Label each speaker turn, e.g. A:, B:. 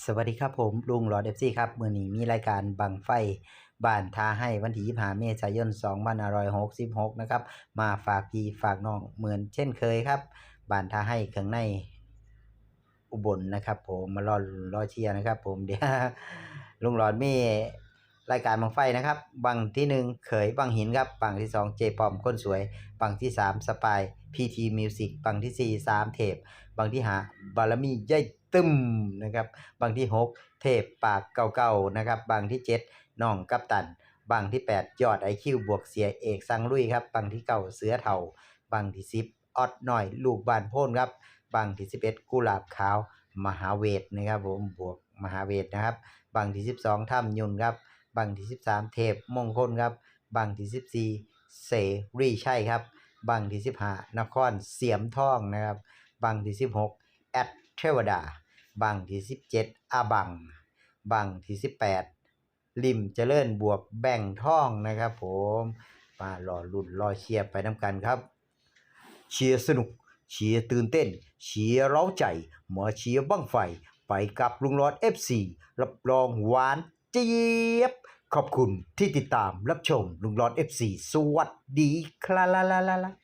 A: สวัสดีครับผมลุงหลอดเอฟซีครับมื้อนี้มีรายการบังไฟบ้านทาให้วันที่25เมษายน2566นะครับมาฝากพี่ฝากน้องเหมือนเช่นเคยครับบ้านทาให้ข้างในอุบลนะครับ ผมมารอรอเชียร์นะครับ ผมเดี๋ยวลุงหลอดมี รายการบังไฟนะครับ บังที่หนึ่งเขยบังหินครับ บังที่สองเจปอมคนสวย บังที่สามสปายพีทีมิวสิกบังที่สี่สามเทปบังที่ห้าบารมีย่อยตึมนะครับบางที่ 6 เทพปากเก่าๆนะครับบางที่ 7น้องกัปตันบางที่ 8 ยอดไอคิวบวกเสียเอกสังลุยครับบางที่9เสือเถาบางที่ 10 ออดหน่อย ลูกบานโพ่นครับบางที่ 11 กุหลาบขาว มหาเวทนะครับผมบวกมหาเวทนะครับบางที่ 12ถ้ำยุนครับ บางที่ 13 เทพมงคลครับบางที่ 14 เสรีใช่ครับบางที่ 15 นครเสียมทองนะครับบางที่ 16 แอดเทวดา บังที่ 17 อาบัง บังที่ 18 ริมเจริญบวกแบ่งท่องนะครับผมมารอลุ่นรอเชียร์ไปน้ำกันครับ เชียร์สนุก เชียร์ตื่นเต้น เชียร์เร้าใจมาเชียร์บ้างไฟ ไปกับลุงรอด FC รับรองหวาน เจี๊ยบ ขอบคุณที่ติดตามรับชมลุงรอน FC สวัสดีครับ